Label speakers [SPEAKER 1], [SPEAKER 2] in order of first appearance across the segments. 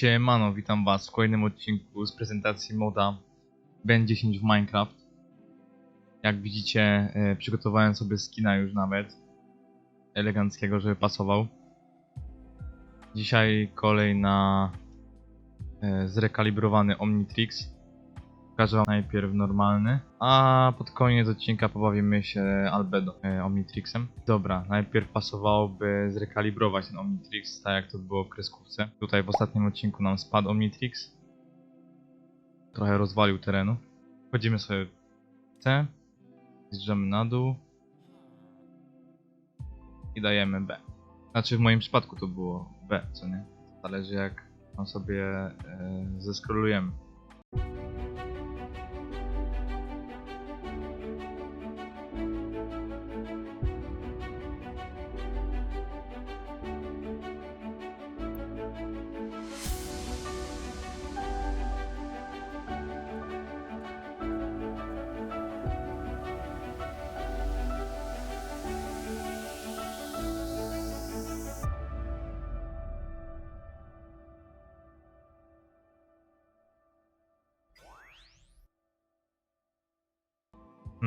[SPEAKER 1] Siemano, witam was w kolejnym odcinku z prezentacji moda Ben 10 w Minecraft. Jak widzicie, e, przygotowałem sobie skina już nawet. Eleganckiego, żeby pasował. Dzisiaj kolej na e, zrekalibrowany Omnitrix. Pokażę najpierw normalny, a pod koniec odcinka pobawimy się Albedo e, Omnitrixem. Dobra, najpierw pasowałoby zrekalibrować ten Omnitrix, tak jak to było w kreskówce. Tutaj w ostatnim odcinku nam spadł Omnitrix. Trochę rozwalił terenu. Wchodzimy sobie w C, zjeżdżamy na dół i dajemy B. Znaczy w moim przypadku to było B, co nie? Zależy jak tam sobie e, zeskrolujemy.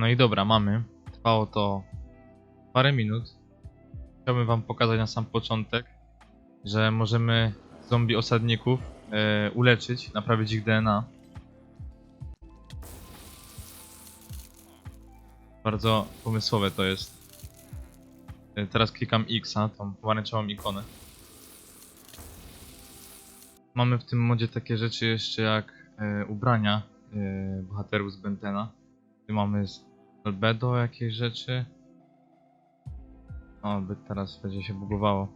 [SPEAKER 1] No i dobra, mamy. Trwało to parę minut. Chciałbym wam pokazać na sam początek, że możemy zombie osadników e, uleczyć, naprawić ich DNA. Bardzo pomysłowe to jest. E, Teraz klikam X, tą pomarańczową ikonę. Mamy w tym modzie takie rzeczy jeszcze jak e, ubrania bohaterów z Bentena. Tu mamy albedo jakieś rzeczy. O, by teraz będzie się bugowało.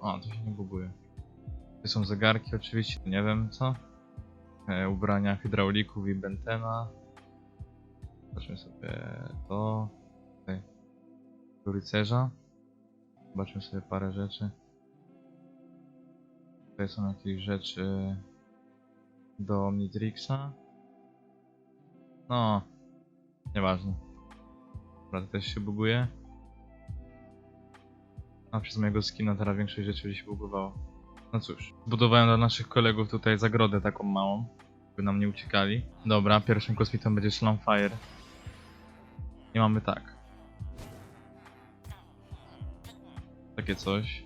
[SPEAKER 1] O, to się nie buguje. Tu są zegarki oczywiście, nie wiem co. E, ubrania hydraulików i Bentena. Zobaczmy sobie to. Tutaj. Tu rycerza. Zobaczmy sobie parę rzeczy. Tutaj są jakieś rzeczy do Omnitrixa. No, nieważne. Dobra, też się buguje. A przez mojego skina teraz większość rzeczy będzie się bugowało. No cóż, budowałem dla naszych kolegów tutaj zagrodę taką małą, by nam nie uciekali. Dobra, pierwszym kosmitą będzie Slamfire. I mamy tak. Takie coś.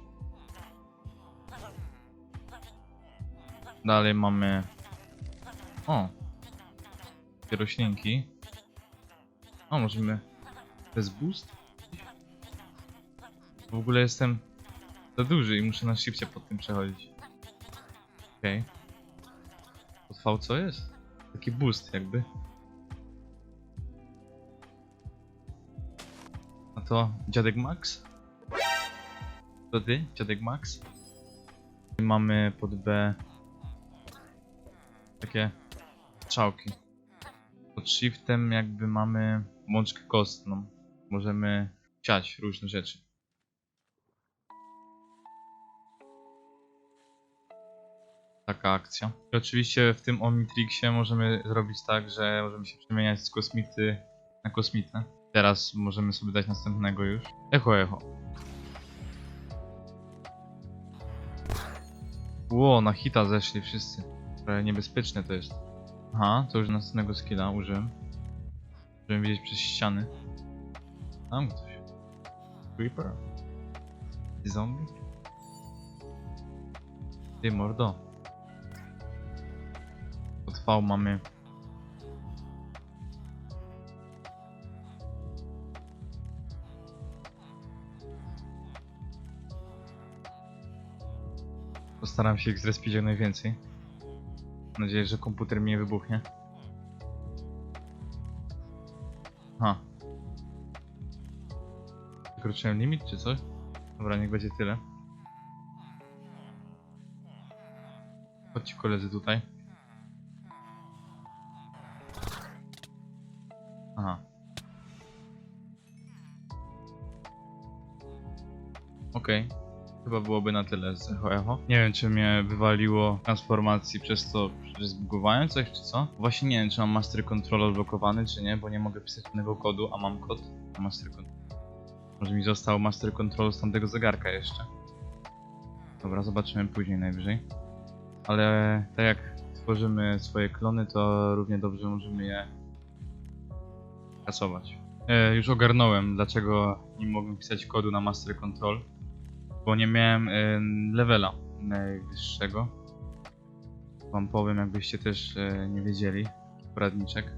[SPEAKER 1] Dalej mamy... O, takie roślinki. Możemy... Jest boost? W ogóle jestem za duży i muszę na shifcie pod tym przechodzić. Okej. Okay. V co jest? Taki boost jakby. A to dziadek Max? To ty, dziadek Max? Mamy pod B takie strzałki pod shiftem jakby mamy mączkę kostną. Możemy siać różne rzeczy. Taka akcja. I oczywiście w tym Omnitrixie możemy zrobić tak, że możemy się przemieniać z kosmity na kosmitę. Teraz możemy sobie dać następnego już. Echo, echo. Ło, na hita zeszli wszyscy. Trochę niebezpieczne to jest. Aha, to już następnego skilla użyłem. Żeby widzieć przez ściany. Tam ktoś. Creeper? Zombie? Ty mordo. Pod V mamy. Postaram się ich zrespić jak najwięcej. Mam nadzieję, że komputer mi nie wybuchnie. Ha. Przekroczyłem limit czy coś? Dobra, niech będzie tyle. Chodźcie koledzy tutaj. Aha. Okej. Chyba byłoby na tyle z Echo Echo. Nie wiem, czy mnie wywaliło transformacji przez to, zbugowałem coś, czy co. Właśnie nie wiem, czy mam Master Control odblokowany, czy nie, bo nie mogę pisać żadnego kodu, a mam kod na Master Control. Może mi został Master Control z tamtego zegarka jeszcze. Dobra, zobaczymy później najwyżej. ale tak jak tworzymy swoje klony, to równie dobrze możemy je kasować. E, już ogarnąłem, dlaczego nie mogłem pisać kodu na Master Control, bo nie miałem e, levela najwyższego. Wam powiem, jakbyście też e, nie wiedzieli, poradniczek.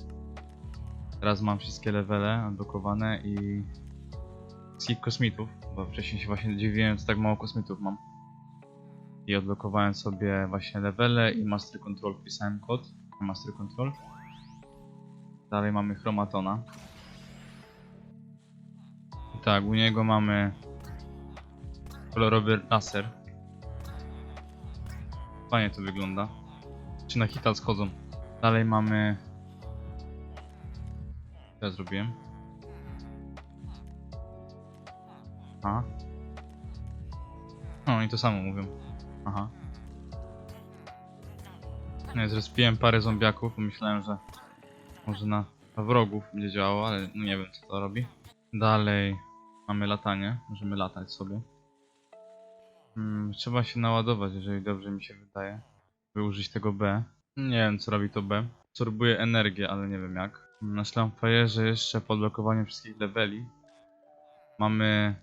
[SPEAKER 1] Teraz mam wszystkie levele odblokowane i skip kosmitów, bo wcześniej się właśnie dziwiłem, co tak mało kosmitów mam. I odblokowałem sobie właśnie levele i Master Control, wpisałem kod na Master Control. Dalej mamy Chromatona. I tak, u niego mamy kolorowy laser. Fajnie to wygląda. Czy na hita schodzą. Dalej mamy... Co ja zrobiłem? A. No i to samo mówią. Aha. Nie, zrespiłem parę zombiaków, pomyślałem, że może na, na wrogów będzie działało, ale no nie wiem co to robi. Dalej mamy latanie, możemy latać sobie. Hmm, trzeba się naładować, jeżeli dobrze mi się wydaje. By użyć tego B. Nie wiem co robi to B. Sorbuje energię, ale nie wiem jak. Na Slamfire'ze jeszcze po odblokowaniu wszystkich leveli mamy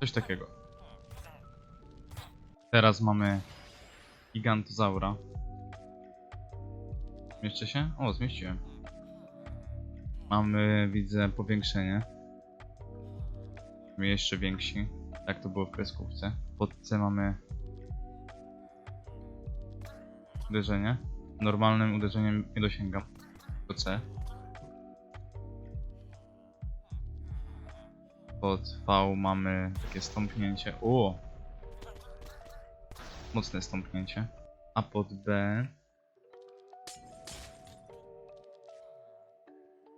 [SPEAKER 1] coś takiego. Teraz mamy Gigantozaura. Zmieszczę się? O, zmieściłem. Mamy, widzę, powiększenie. Jeszcze więksi. Jak to było w kreskówce. Pod C mamy uderzenie. Normalnym uderzeniem nie dosięgam do C. Pod V mamy takie stąpnięcie. O! Mocne stąpnięcie. A pod B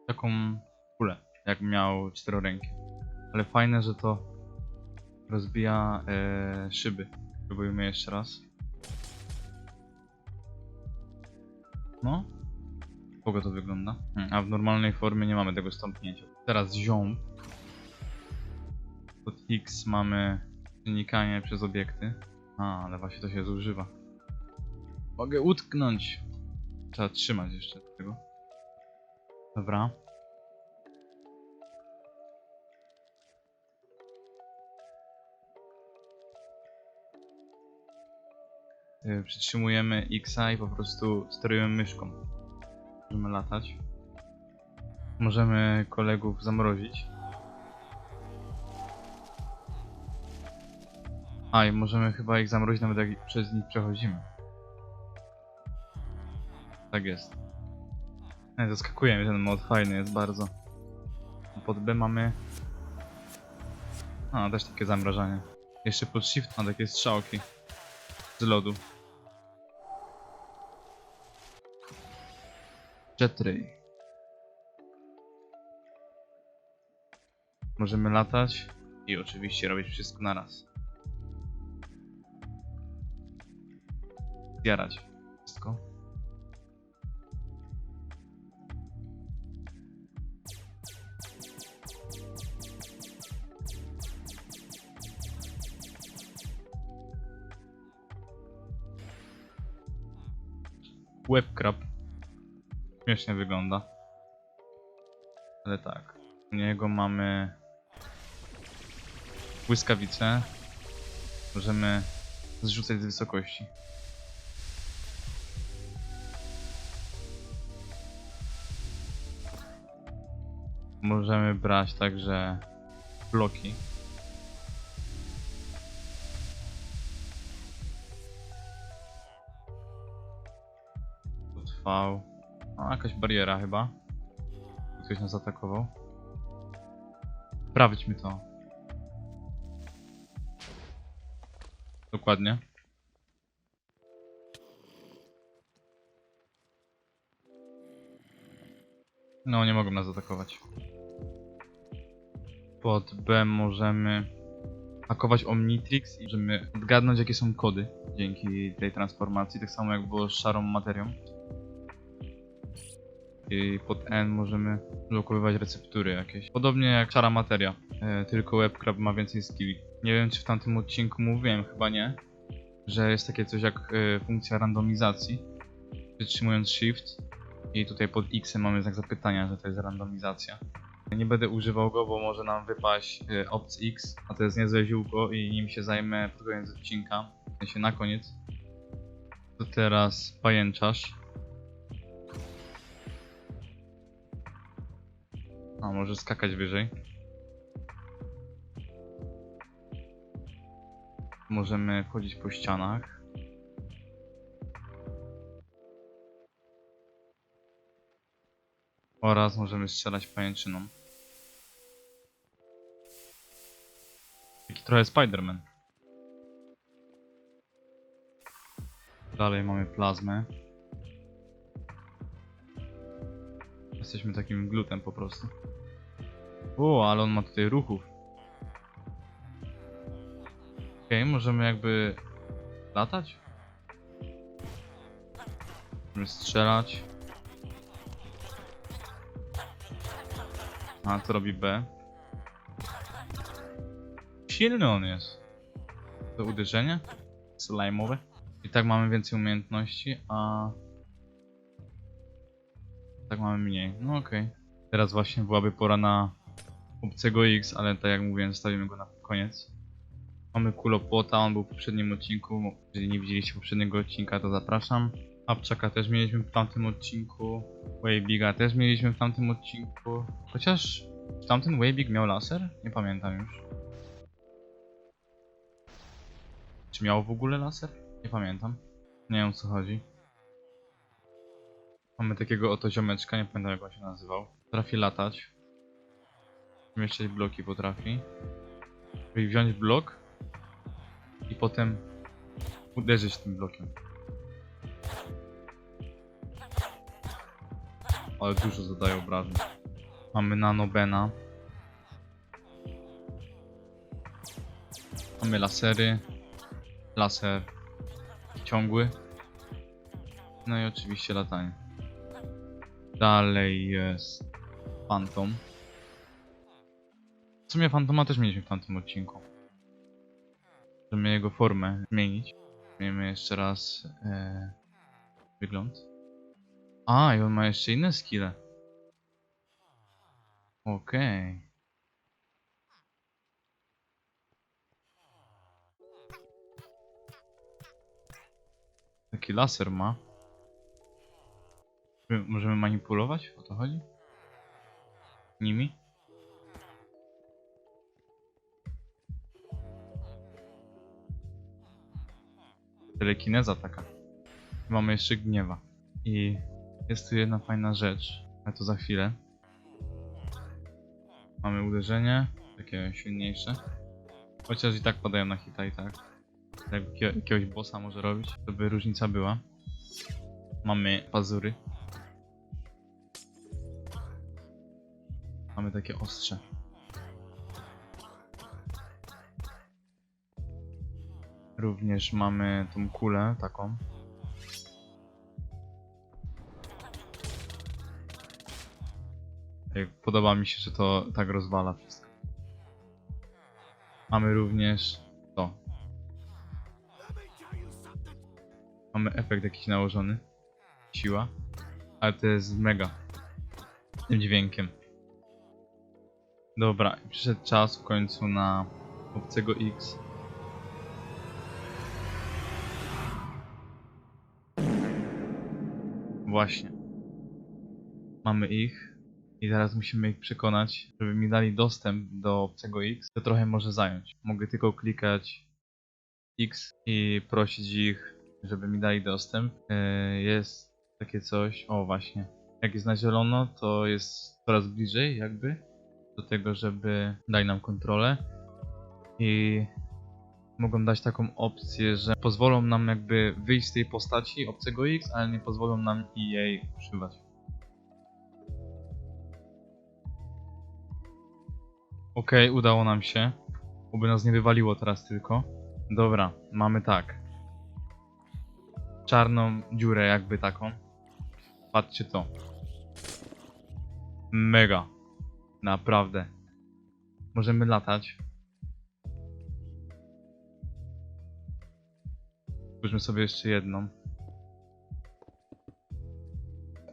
[SPEAKER 1] taką kulę, jak miał czteroręki. Ale fajne, że to rozbija e, szyby. Spróbujmy jeszcze raz. No. Kogo to wygląda? Hmm, a w normalnej formie nie mamy tego stąpnięcia. Teraz ziom. Pod X mamy przenikanie przez obiekty. A, ale właśnie to się zużywa. Mogę utknąć. Trzeba trzymać jeszcze tego. Dobra. Przytrzymujemy X i po prostu sterujemy myszką. Możemy latać. Możemy kolegów zamrozić. A i możemy chyba ich zamrozić nawet jak przez nich przechodzimy. Tak jest. Nie, zaskakuje mnie ten mod, fajny jest bardzo. Pod B mamy... A, też takie zamrażanie. Jeszcze pod shift ma takie strzałki. Z lodu. Jetray. Możemy latać i oczywiście robić wszystko naraz. Zjarać wszystko. Webcrab. Śmiesznie wygląda. Ale tak. U niego mamy błyskawice. Możemy zrzucać z wysokości. Możemy brać także bloki. Trwał. No, jakaś bariera chyba. Ktoś nas atakował. Sprawdźmy to. Dokładnie. No, nie mogą nas atakować. Pod B możemy hakować Omnitrix i możemy odgadnąć jakie są kody dzięki tej transformacji, tak samo jak było z szarą materią. I pod N możemy blokowywać receptury jakieś. Podobnie jak szara materia, e, tylko Webcrab ma więcej skilli. Nie wiem czy w tamtym odcinku mówiłem, chyba nie. że jest takie coś jak y, funkcja randomizacji. Przytrzymując Shift i tutaj pod X mamy znak zapytania, że to jest randomizacja. Nie będę używał go, bo może nam wypaść Opt X, a to jest niezłe ziółko i nim się zajmę pod koniec odcinka, w sensie na koniec. To teraz pajęczarz. A może skakać wyżej. Możemy wchodzić po ścianach. Oraz możemy strzelać pajęczyną. Taki trochę Spider-Man. Dalej mamy plazmę. Jesteśmy takim glutem po prostu. O, ale on ma tutaj ruchów. Okej, możemy jakby latać? Możemy strzelać. A, to robi B. Silny on jest. To uderzenie? Slajmowe. I tak mamy więcej umiejętności, a... Tak mamy mniej. No okej. Teraz właśnie byłaby pora na obcego X, ale tak jak mówiłem, zostawimy go na koniec. Mamy kulopłota, on był w poprzednim odcinku. Jeżeli nie widzieliście poprzedniego odcinka, to zapraszam. Apczaka też mieliśmy w tamtym odcinku. Waybiga też mieliśmy w tamtym odcinku. Chociaż czy tamten Waybig miał laser? Nie pamiętam już. Czy miał w ogóle laser? Nie pamiętam. Nie wiem o co chodzi. Mamy takiego oto ziomeczka, nie pamiętam jak on się nazywał. Potrafi latać. Mieszczeć bloki potrafi. Czyli wziąć blok i potem uderzyć tym blokiem. Ale dużo zadaje obrażeń. Mamy nanobena. Mamy lasery. Laser ciągły. No i oczywiście latanie. Dalej jest Phantom. Sumie Phantoma też mieliśmy w tamtym odcinku. Możemy jego formę zmienić. Zmienimy jeszcze raz e, wygląd. A, i on ma jeszcze inne skille. Okej. Taki laser ma. My możemy manipulować? O to chodzi? Nimi? Telekineza taka. Mamy jeszcze gniewa. I jest tu jedna fajna rzecz, ale to za chwilę. Mamy uderzenie, takie silniejsze. Chociaż i tak padają na hita i tak. Jak jakie- jakiegoś bossa może robić, żeby różnica była. Mamy pazury. Mamy takie ostrze. Również mamy tą kulę taką. Podoba mi się, że to tak rozwala wszystko. Mamy również to. Mamy efekt jakiś nałożony. Siła. Ale to jest mega. Tym dźwiękiem. Dobra, przyszedł czas w końcu na obcego X. Właśnie. Mamy ich. I teraz musimy ich przekonać, żeby mi dali dostęp do obcego X. To trochę może zająć. Mogę tylko klikać X i prosić ich, żeby mi dali dostęp. Yy, Jest takie coś. O, właśnie. Jak jest na zielono, to jest coraz bliżej, jakby, do tego, żeby dali nam kontrolę. I mogą dać taką opcję, że pozwolą nam jakby wyjść z tej postaci obcego X, ale nie pozwolą nam i jej używać. Okej, udało nam się. Oby nas nie wywaliło teraz tylko. Dobra, mamy tak. Czarną dziurę jakby taką. Patrzcie to. Mega. Naprawdę. Możemy latać. Spójrzmy sobie jeszcze jedną.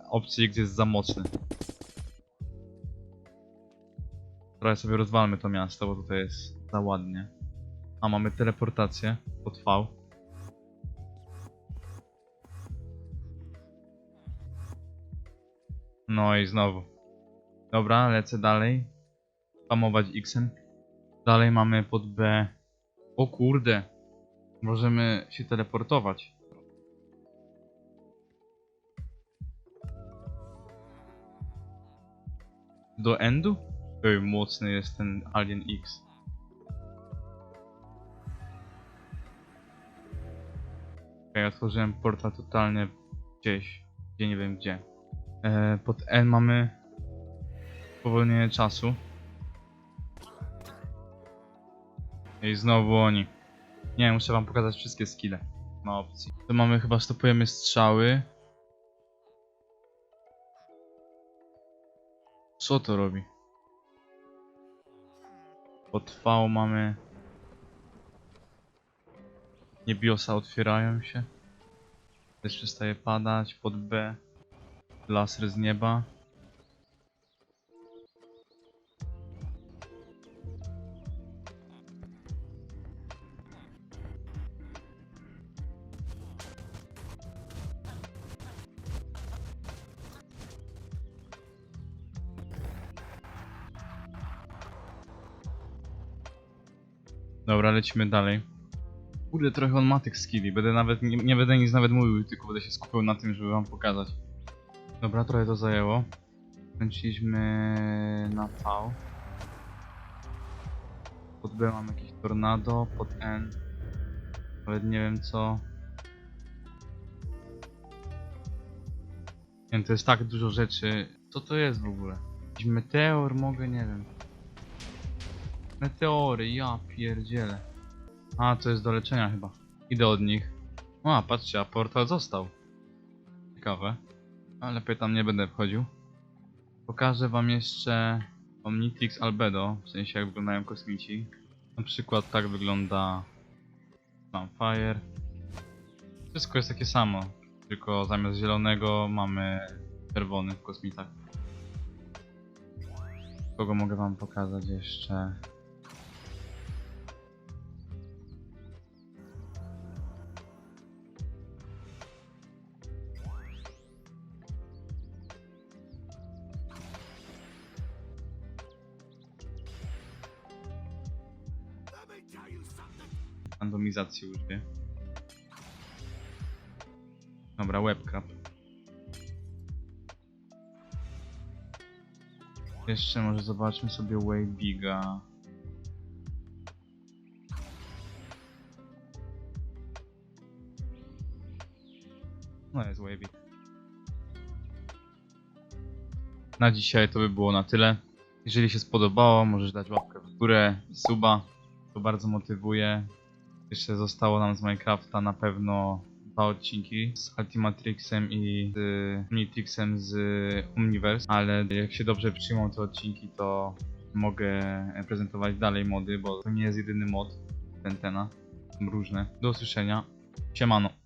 [SPEAKER 1] Opcja X jest za mocny. Trochę sobie rozwalmy to miasto, bo tutaj jest za ładnie. A mamy teleportację pod V. No i znowu. Dobra, lecę dalej. Spamować X-em. Dalej mamy pod B. O kurde. Możemy się teleportować. Do endu? Ej, mocny jest ten Alien X. Ja otworzyłem portal totalnie gdzieś, gdzie nie wiem gdzie. E, pod N mamy powolnienie czasu. I znowu oni. Nie, muszę wam pokazać wszystkie skille. Ma opcji. Tu mamy chyba stopujemy strzały. Co to robi? Pod V mamy... Niebiosa otwierają się. Deszcz przestaje padać. Pod B. Laser z nieba. Dobra, lecimy dalej. Kurde, trochę on ma tych skilli. Będę nawet, nie, nie będę nic nawet mówił, tylko będę się skupiał na tym, żeby wam pokazać. Dobra, trochę to zajęło. Kręciliśmy na V. Pod B mam jakieś tornado, pod N. Nawet nie wiem co. Nie wiem, to jest tak dużo rzeczy. Co to jest w ogóle? Jakiś meteor mogę, nie wiem. Meteory, ja pierdzielę. A, to jest do leczenia chyba. Idę od nich. A, patrzcie, a portal został. Ciekawe. Ale lepiej tam nie będę wchodził. Pokażę wam jeszcze Omnitrix Albedo, w sensie jak wyglądają kosmici. Na przykład tak wygląda Sunfire. Wszystko jest takie samo, tylko zamiast zielonego mamy czerwony w kosmitach. Kogo mogę wam pokazać jeszcze? Randomizacji użyję. Dobra, webcap. Jeszcze może zobaczmy sobie Waybiga. No jest Wavy. Na dzisiaj to by było na tyle. Jeżeli się spodobało, możesz dać łapkę w górę suba. To bardzo motywuje. Jeszcze zostało nam z Minecrafta na pewno dwa odcinki z Ultimatrixem i z Omnitrixem z Omniverse, ale jak się dobrze przyjmą te odcinki, to mogę prezentować dalej mody, bo to nie jest jedyny mod Tentena. Są różne. Do usłyszenia. Siemano.